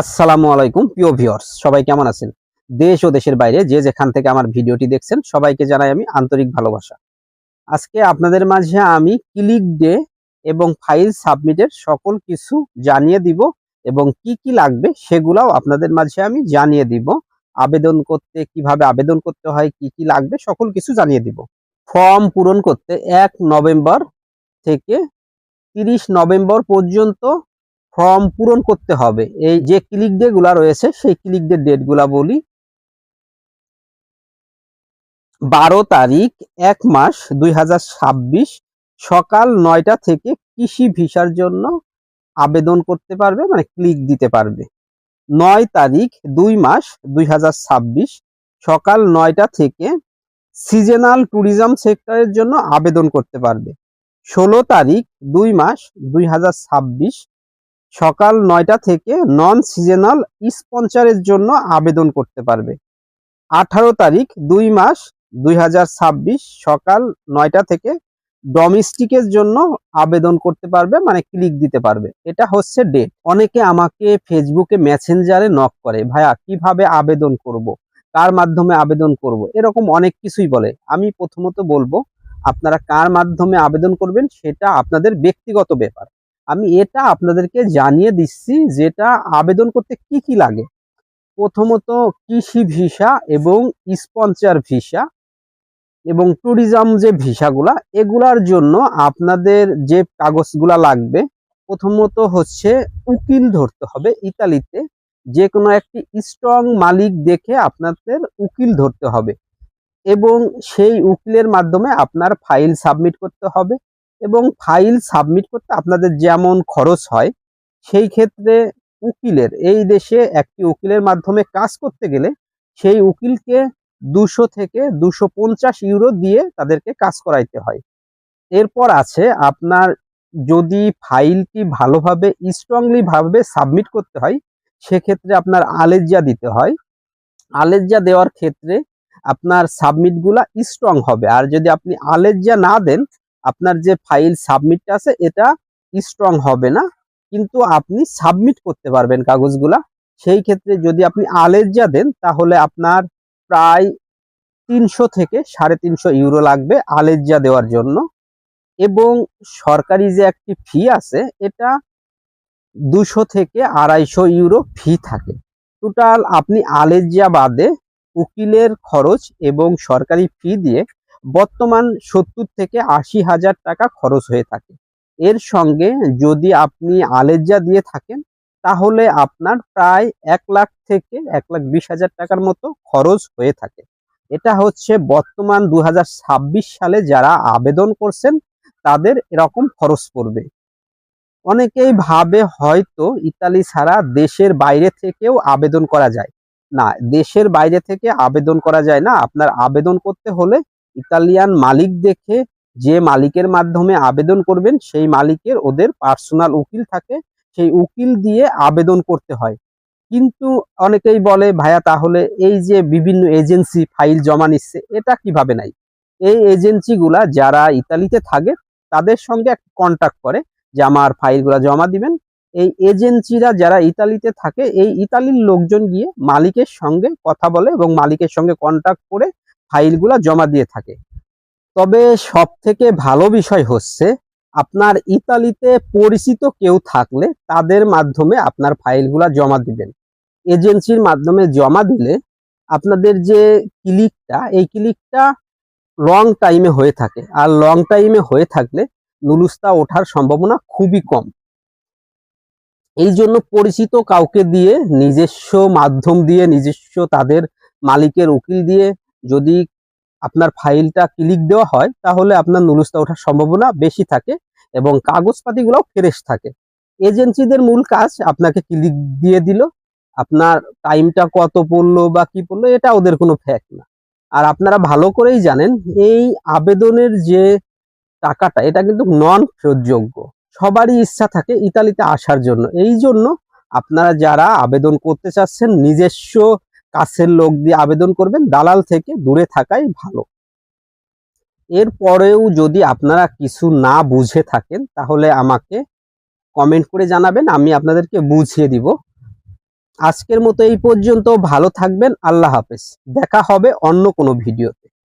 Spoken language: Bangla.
আসসালামু আলাইকুম, প্রিয় ভিউয়ার্স, সবাই কেমন আছেন? দেশ ও দেশের বাইরে যে যেখান থেকে আমার ভিডিওটি দেখছেন, সবাইকে জানাই আমি আন্তরিক ভালোবাসা। আজকে আপনাদের মাঝে আমি ক্লিক ডে এবং ফাইল সাবমিটের সকল কিছু জানিয়ে দিব এবং কি কি লাগবে সেগুলাও আপনাদের মাঝে আমি জানিয়ে দিব। আবেদন করতে, কীভাবে আবেদন করতে হয়, কি কি লাগবে, সকল কিছু জানিয়ে দিব। ফর্ম পূরণ করতে এক নভেম্বর থেকে তিরিশ নভেম্বর পর্যন্ত ফর্ম পূরণ করতে হবে। এই যে ক্লিক ডে গুলা রয়েছে, সেই ক্লিক ডে ডেটগুলা বলি। বারো তারিখ, এক মাস দুই হাজার ছাব্বিশ, সকাল নয়টা থেকে কৃষি ভিসার জন্য আবেদন করতে পারবে মানে ক্লিক দিতে পারবে। নয় তারিখ, দুই মাস দুই হাজার ছাব্বিশ, সকাল নয়টা থেকে সিজনাল ট্যুরিজম সেক্টরের জন্য আবেদন করতে পারবে। ষোলো তারিখ, দুই মাস দুই হাজার ছাব্বিশ সকাল নয়টা থেকে নন সিজনাল স্পন্সরের জন্য আবেদন করতে পারবে। আঠারো তারিখ, দুই মাস, দুই হাজার ছাব্বিশ সকাল নয়টা থেকে ডোমেস্টিকের জন্য আবেদন করতে পারবে মানে ক্লিক দিতে পারবে। এটা হচ্ছে ডেট অনেকে আমাকে ফেসবুকে মেসেঞ্জারে নক করে, ভাইয়া, কীভাবে আবেদন করব? কার মাধ্যমে আবেদন করব? এরকম অনেক কিছুই বলে। আমি প্রথমত বলব, আপনারা কার মাধ্যমে আবেদন করবেন সেটা আপনাদের ব্যক্তিগত ব্যাপার। আমি এটা আপনাদেরকে জানিয়ে দিচ্ছি যেটা আবেদন করতে কি কি লাগে। প্রথমত কৃষি ভিসা এবং স্পন্সর ভিসা এবং ট্যুরিজম যে ভিসাগুলা, এগুলার জন্য আপনাদের যে কাগজগুলা লাগবে, প্রথমত হচ্ছে উকিল ধরতে হবে ইতালিতে। যে কোনো একটি স্ট্রং মালিক দেখে আপনাদের উকিল ধরতে হবে এবং সেই উকিলের মাধ্যমে আপনার ফাইল সাবমিট করতে হবে। এবং ফাইল সাবমিট করতে আপনাদের যেমন খরচ হয়, সেই ক্ষেত্রে উকিলের, এই দেশে একটি উকিলের মাধ্যমে কাজ করতে গেলে সেই উকিলকে দুশো থেকে দুশো পঞ্চাশ ইউরো দিয়ে তাদেরকে কাজ করাইতে হয়। এরপর আছে আপনার যদি ফাইলটি ভালোভাবে স্ট্রংলি ভাবে সাবমিট করতে হয়, সেক্ষেত্রে আপনার আলেজিয়া দিতে হয়। আলেজিয়া দেওয়ার ক্ষেত্রে আপনার সাবমিটগুলা স্ট্রং হবে। আর যদি আপনি আলেজিয়া না দেন আপনার যে ফাইল সাবমিটটা আছে, এটা স্ট্রং হবে না। কিন্তু আপনি সাবমিট করতে পারবেন কাগজগুলা। সেই ক্ষেত্রে যদি আপনি আলেজিয়া দেন, তাহলে আপনার প্রায় তিনশো থেকে সাড়ে তিনশো ইউরো লাগবে আলেজিয়া দেওয়ার জন্য। এবং সরকারি যে একটি ফি আছে, এটা দুশো থেকে আড়াইশো ইউরো ফি থাকে। টোটাল আপনি আলেজিয়া বাদে উকিলের খরচ এবং সরকারি ফি দিয়ে বর্তমান সত্তর থেকে আশি হাজার টাকা খরচ হয়ে থাকে। এর সঙ্গে যদি আপনি আলেজা দিয়ে থাকেন, তাহলে আপনার প্রায় এক লাখ থেকে এক লাখ বিশ হাজার টাকার মতো খরচ হয়ে থাকে। এটা হচ্ছে বর্তমান দু হাজার ছাব্বিশ সালে যারা আবেদন করছেন, তাদের এরকম খরচ পড়বে। অনেকেই ভাবে হয়তো ইতালি ছাড়া দেশের বাইরে থেকেও আবেদন করা যায়। না, দেশের বাইরে থেকে আবেদন করা যায় না। আপনার আবেদন করতে হলে ইতালিয়ান মালিক দেখে যে মালিকের মাধ্যমে আবেদন করবেন, সেই মালিকের ওদের পার্সোনাল উকিল থাকে, সেই উকিল দিয়ে আবেদন করতে হয়। কিন্তু অনেকেই বলে, ভাইয়া, তাহলে এই যে বিভিন্ন এজেন্সি ফাইল জমা নিচ্ছে, এটা কীভাবে নাই? এই এজেন্সিগুলা যারা ইতালিতে থাকে, তাদের সঙ্গে একটা কন্ট্যাক্ট করে যে, আমার ফাইলগুলা জমা দিবেন। এই এজেন্সিরা যারা ইতালিতে থাকে, এই ইতালির লোকজন গিয়ে মালিকের সঙ্গে কথা বলে এবং মালিকের সঙ্গে কন্ট্যাক্ট করে ফাইলগুলা জমা দিয়ে থাকে। তবে সব থেকে ভালো বিষয় হচ্ছে, আপনার ইতালিতে পরিচিত কেউ থাকলে তাদের মাধ্যমে আপনার ফাইলগুলা জমা দিবেন। এজেন্সির মাধ্যমে জমা দিলে আপনাদের যে ক্লিকটা, এই ক্লিকটা লং টাইমে হয়ে থাকে। আর লং টাইমে হয়ে থাকলে নুলুস্তা ওঠার সম্ভাবনা খুবই কম। এই জন্য পরিচিত কাউকে দিয়ে নিজস্ব মাধ্যম দিয়ে, নিজস্ব তাদের মালিকের উকিল দিয়ে যদি আপনার ফাইলটা ক্লিক দেওয়া হয়, তাহলে আপনার নুলুস্তা ওঠার সম্ভাবনা বেশি থাকে এবং কাগজপাতিগুলোও ফ্রেশ থাকে। এজেন্সিদের মূল কাজ আপনাকে ক্লিক দিয়ে দিল। আপনার টাইমটা কত পড়ল বা কি পড়ল, এটা ওদের কোনো ফ্যাক্ট না। আর আপনারা ভালো করেই জানেন, এই আবেদনের যে টাকাটা, এটা কিন্তু নন ফেরতযোগ্য সবারই ইচ্ছা থাকে ইতালিতে আসার জন্য। এই জন্য আপনারা যারা আবেদন করতে চাচ্ছেন, নিজস্ব কাছের লোক দিয়ে আবেদন করবেন, দালাল থেকে দূরে থাকাই ভালো। এরপরেও যদি আপনারা কিছু না বুঝে থাকেন, তাহলে আমাকে কমেন্ট করে জানাবেন, আমি আপনাদেরকে বুঝিয়ে দিব। আজকের মতো এই পর্যন্ত, ভালো থাকবেন, আল্লাহ হাফেজ। দেখা হবে অন্য কোনো ভিডিও